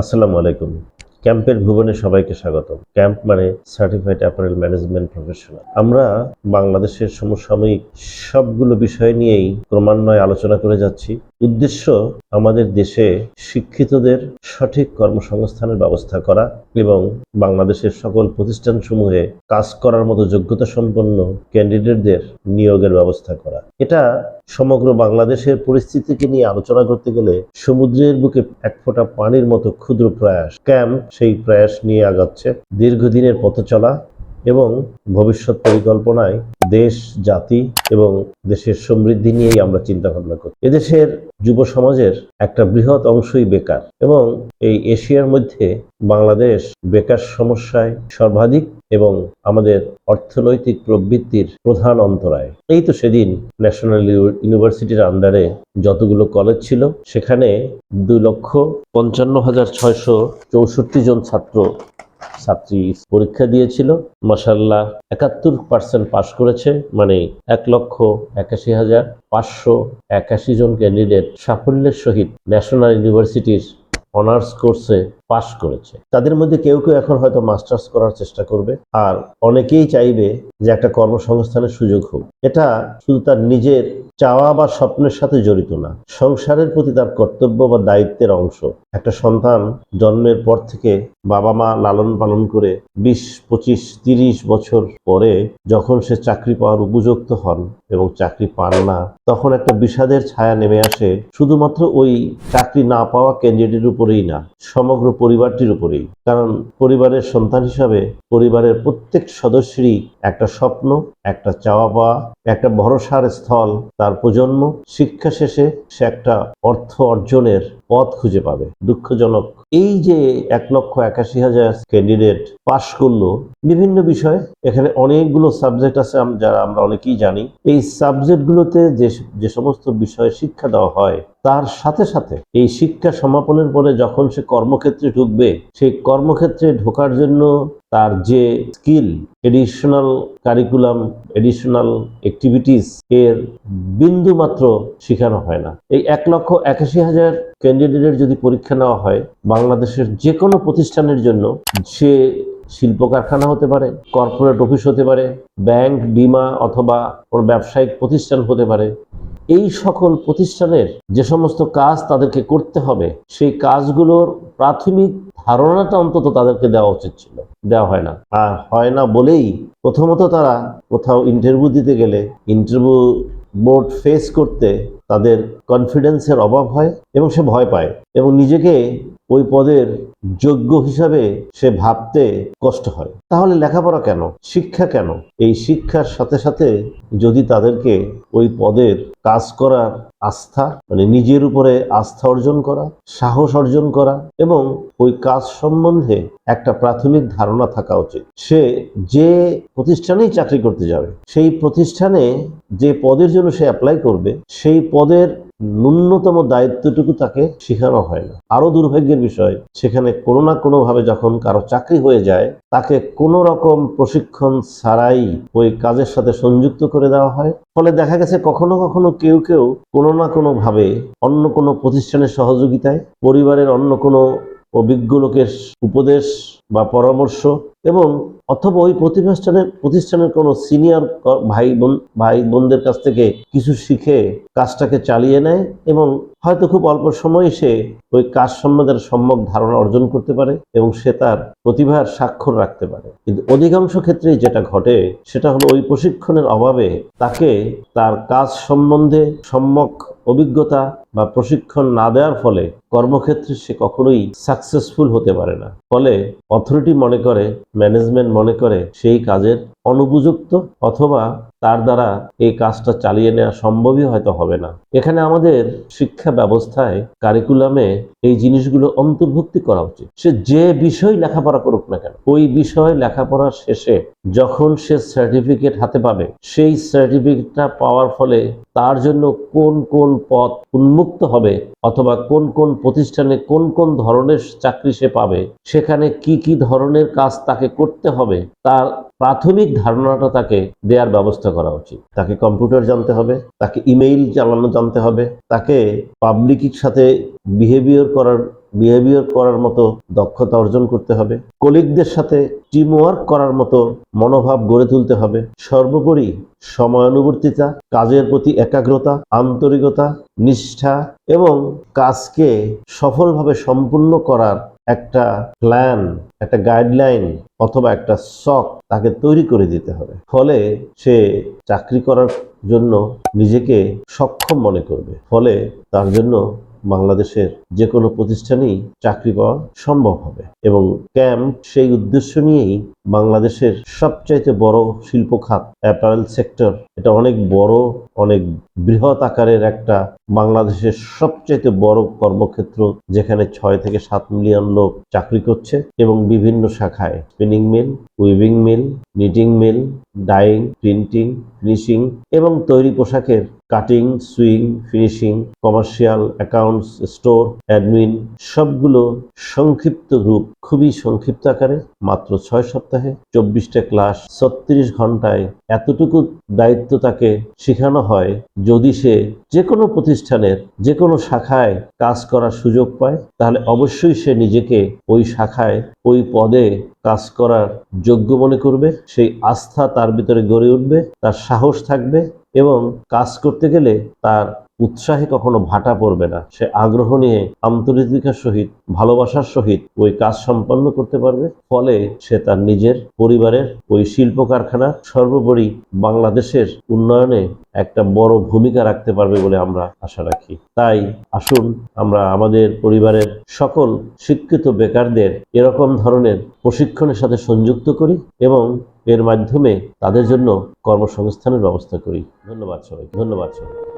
আসসালামু আলাইকুম। ক্যাম্পের ভুবনে সবাইকে স্বাগত ক্যাম্প মানে সার্টিফাইড অ্যাপারেল ম্যানেজমেন্ট প্রফেশনাল আমরা বাংলাদেশের সমসাময়িক সবগুলো বিষয় নিয়েই ক্রমান্বয়ে আলোচনা করে যাচ্ছি। উদ্দেশ্য আমাদের দেশে শিক্ষিতদের সঠিক কর্মসংস্থানের ব্যবস্থা করা এবং বাংলাদেশের সকল প্রতিষ্ঠানসমূহে কাজ করার মতো যোগ্যতা সম্পন্ন ক্যান্ডিডেটদের নিয়োগের ব্যবস্থা করা। এটা সমগ্র বাংলাদেশের পরিস্থিতিকে নিয়ে আলোচনা করতে গেলে সমুদ্রের বুকে এক ফোঁটা পানির মতো ক্ষুদ্র প্রয়াস। ক্যাম্প সেই প্রয়াস নিয়ে আগাচ্ছে। দীর্ঘদিনের পথ চলা এবং ভবিষ্যৎ পরিকল্পনায় দেশ, জাতি এবং দেশের সমৃদ্ধি নিয়েই আমরা চিন্তা ভাবনা করি। এদেশের যুব সমাজের একটা বৃহৎ অংশই বেকার এবং এই এশিয়ার মধ্যে বাংলাদেশ বেকার সমস্যায় সর্বাধিক এবং আমাদের অর্থনৈতিক প্রবৃত্তির প্রধান অন্তরায়। এই তো সেদিন ন্যাশনাল ইউনিভার্সিটির আন্ডারে যতগুলো কলেজ ছিল, সেখানে দুই লক্ষ পঞ্চান্ন হাজার ছয়শো চৌষট্টি জন ছাত্র ছাত্রী পরীক্ষা দিয়েছিল। মাসাল্লাহ একাত্তর পার্সেন্ট পাশ করেছে মানে এক লক্ষ একাশি হাজার পাঁচশো একাশি জন ক্যান্ডিডেট সাফল্যের সহিত ন্যাশনাল ইউনিভার্সিটির অনার্স কোর্সে পাশ করেছে। তাদের মধ্যে কেউ কেউ এখন হয়তো মাস্টার্স করার চেষ্টা করবে, আর অনেকেই চাইবে যে একটা কর্মসংস্থানের সুযোগ হোক। এটা শুধু তার নিজের চাওয়া বা স্বপ্নের সাথে জড়িত না, সংসারের প্রতি তার কর্তব্য বা দায়িত্বের অংশ। একটা সন্তান জন্মের পর থেকে বাবা মা লালন পালন করে বিশ, পঁচিশ, তিরিশ বছর পরে যখন সে চাকরি পাওয়ার উপযুক্ত হন এবং চাকরি পান না, তখন একটা বিষাদের ছায়া নেমে আসে। শুধুমাত্র ওই চাকরি না পাওয়া ক্যান্ডিডেটের উপরেই না, সমগ্র পরিবারটির উপরেই। কারণ পরিবারের সন্তান হিসাবে পরিবারের প্রত্যেক সদস্যেরই একটা স্বপ্ন, একটা চাওয়া পাওয়া, একটা ভরসার স্থল, তার প্রজন্ম। শিক্ষা শেষে সে একটা অর্থ অর্জনের পথ খুঁজে পাবে। দুঃখজনক। এই যে এক লক্ষ একাশি হাজার ক্যান্ডিডেট পাশ করল, বিভিন্ন বিষয় এখানে অনেকগুলো সাবজেক্ট আছে যারা আমরা অনেকেই জানি। এই সাবজেক্টগুলোতে যে যে সমস্ত বিষয়ে শিক্ষা দেওয়া হয়, তার সাথে সাথে এই শিক্ষা সমাপনের পরে যখন সে কর্মক্ষেত্রে ঢুকবে, সেই কর্মক্ষেত্রে ঢোকার জন্য তার যে skill additional curriculum, additional activities এর বিন্দু মাত্র শেখানো হয় না। এই এক লক্ষ একাশি হাজার ক্যান্ডিডেটের যদি পরীক্ষা নেওয়া হয়, বাংলাদেশের যে কোনো প্রতিষ্ঠানের জন্য সে শিল্প কারখানা হতে পারে কর্পোরেট অফিস হতে পারে ব্যাংক বিমা অথবা কোনো ব্যবসায়িক প্রতিষ্ঠান হতে পারে। এই সকল প্রতিষ্ঠানের যে সমস্ত কাজ তাদেরকে করতে হবে, সেই কাজগুলোর প্রাথমিক ধারণাটা অন্তত তাদেরকে দেওয়া উচিত ছিল। দেওয়া হয় না। আর হয় না বলেই প্রথমত তারা কোথাও ইন্টারভিউ দিতে গেলে ইন্টারভিউ বোর্ড ফেস করতে তাদের কনফিডেন্সের অভাব হয় এবং সে ভয় পায় এবং নিজেকে ওই পদের যোগ্য হিসাবে সে ভাবতে কষ্ট হয়। তাহলে লেখাপড়া কেন? শিক্ষা কেন? এই শিক্ষার সাথে সাথে যদি তাদেরকে ওই পদের কাজ করার আস্থা মানে নিজের উপরে আস্থা অর্জন করা, সাহস অর্জন করা এবং ওই কাজ সম্বন্ধে একটা প্রাথমিক ধারণা থাকা উচিত। সে যে প্রতিষ্ঠানেই চাকরি করতে যাবে, সেই প্রতিষ্ঠানে যে পদের জন্য সে অ্যাপ্লাই করবে, সেই পদের ন্যূনতম দায়িত্বটুকু তাকে শেখানো হয় না। আরও দুর্ভাগ্যের বিষয়, সেখানে কোনো না কোনো ভাবে যখন কারও চাকরি হয়ে যায়, তাকে কোনো রকম প্রশিক্ষণ ছাড়াই ওই কাজের সাথে সংযুক্ত করে দেওয়া হয়। ফলে দেখা গেছে কখনো কখনো কেউ কেউ কোনো না কোনো ভাবে অন্য কোনো প্রতিষ্ঠানের সহযোগিতায় পরিবারের অন্য কোনো অভিজ্ঞ লোকের উপদেশ বা পরামর্শ এবং অথবা ওই প্রতিষ্ঠানের প্রতিষ্ঠানের কোনো সিনিয়র ভাই বোন, ভাই বোনদের কাছ থেকে কিছু শিখে কাজটাকে চালিয়ে নেয় এবং হয়তো খুব অল্প সময়ে সে ওই কাজ সম্বন্ধে সম্যক ধারণা অর্জন করতে পারে এবং সে তার প্রতিভার স্বাক্ষর রাখতে পারে। কিন্তু অধিকাংশ ক্ষেত্রেই যেটা ঘটে, সেটা হলো ওই প্রশিক্ষণের অভাবে তাকে তার কাজ সম্বন্ধে সম্যক অভিজ্ঞতা বা প্রশিক্ষণ না দেওয়ার ফলে কর্মক্ষেত্রে সে কখনোই সাকসেসফুল হতে পারে না। ফলে অথরিটি মনে করে ম্যানেজমেন্ট মনে করে সেই কাজের অনুপযুক্ত অথবা তার দ্বারা এই কাজটা চালিয়ে নেওয়া সম্ভবই হয়তো হবে না। এখানে আমাদের শিক্ষা ব্যবস্থায় কারিকুলামে এই জিনিসগুলো অন্তর্ভুক্তি করা উচিত। সে যে বিষয় লেখাপড়া করুক না কেন, ওই বিষয় লেখাপড়ার শেষে যখন সে সার্টিফিকেট হাতে পাবে, সেই সার্টিফিকেটটা পাওয়ার ফলে তার জন্য কোন কোন পথ উন্মুক্ত হবে অথবা কোন কোন প্রতিষ্ঠানে কোন কোন ধরনের চাকরি সে পাবে, সেখানে কি কি ধরনের কাজ তাকে করতে হবে, তার প্রাথমিক ধারণাটা তাকে দেওয়ার ব্যবস্থা করা উচিত। তাকে কম্পিউটার জানতে হবে, তাকে ইমেইল চালানো জানতে হবে, তাকে পাবলিকের সাথে বিহেভিয়ার করার বিহেভিয়ার করার মতো দক্ষতা অর্জন করতে হবে কলিগদের সাথে টিম ওয়ার্ক করার মতো মনোভাব গড়ে তুলতে হবে, সর্বোপরি সময়ানুবর্তিতা, কাজের প্রতি একাগ্রতা, আন্তরিকতা, নিষ্ঠা এবং কাজকে সফলভাবে সম্পূর্ণ করার একটা প্ল্যান একটা গাইডলাইন অথবা একটা শখ তাকে তৈরি করে দিতে হবে। ফলে সে চাকরি করার জন্য নিজেকে সক্ষম মনে করবে। ফলে তার জন্য বাংলাদেশের যে কোনো প্রতিষ্ঠানেই চাকরি পাওয়া সম্ভব হবে। এবং ক্যাম্প সেই উদ্দেশ্য নিয়েই বাংলাদেশের সবচাইতে বড় শিল্প খাত অ্যাপারেল সেক্টর এটা অনেক বড়, অনেক বৃহৎ আকারের একটা বাংলাদেশের সবচাইতে বড় কর্মক্ষেত্র, যেখানে ছয় থেকে সাত মিলিয়ন লোক চাকরি করছে এবং বিভিন্ন শাখায়। Spinning mill weaving mill knitting mill dyeing printing finishing এবং তৈরি পোশাকের cutting sewing finishing commercial accounts store admin সবগুলো সংক্ষিপ্ত রূপ, খুবই সংক্ষিপ্ত আকারে, মাত্র ছয় সপ্তাহে চব্বিশটা ক্লাস ছত্রিশ ঘন্টায় এতটুকু দায়িত্ব তাকে শেখানো হয় যদি সে যে কোনো প্রতিষ্ঠানের যে কোনো শাখায় কাজ করার সুযোগ পায়, তাহলে অবশ্যই সে নিজেকে ওই শাখায়, ওই পদে কাজ করার যোগ্য মনে করবে। সেই আস্থা তার ভিতরে গড়ে উঠবে, তার সাহস থাকবে এবং কাজ করতে গেলে তার উৎসাহে কখনো ভাটা পড়বে না। সে আগ্রহ নিয়ে আন্তরিকতার সহিত, ভালোবাসার সহিত ওই কাজ সম্পন্ন করতে পারবে। ফলে সে তার নিজের পরিবারের ওই শিল্প কারখানা সর্বোপরি বাংলাদেশের উন্নয়নে একটা বড় ভূমিকা রাখতে পারবে বলে আমরা আশা রাখি। তাই আসুন আমরা আমাদের পরিবারের সকল শিক্ষিত বেকারদের এরকম ধরনের প্রশিক্ষণের সাথে সংযুক্ত করি এবং এর মাধ্যমে তাদের জন্য কর্মসংস্থানের ব্যবস্থা করি। ধন্যবাদ সবাই ধন্যবাদ সবাই